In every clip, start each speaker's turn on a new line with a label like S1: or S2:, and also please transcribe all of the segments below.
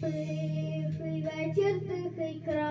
S1: Тихий вечір, тихий красний,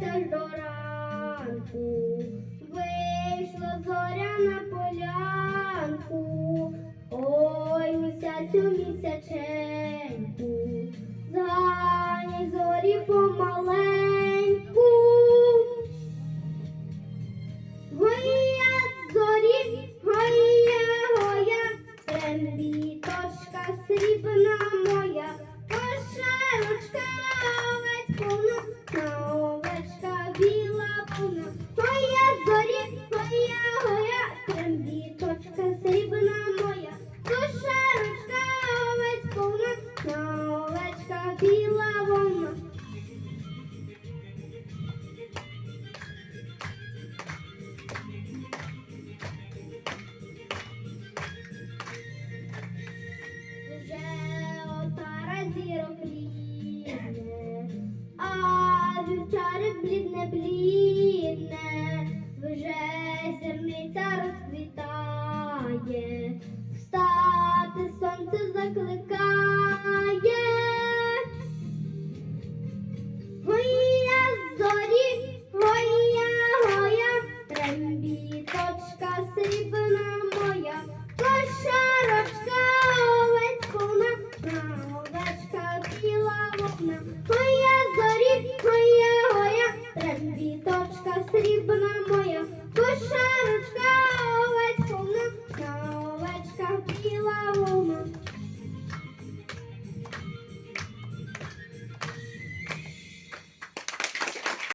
S1: теж до ранку, вийшла зоря на полянку, ой місяцю місяченьку, зані зорі помаленьку. Гоя зорі, гоя, гоя, трембіточка срібна моя, пошарочка ведь повна. має, встати сонце закликає.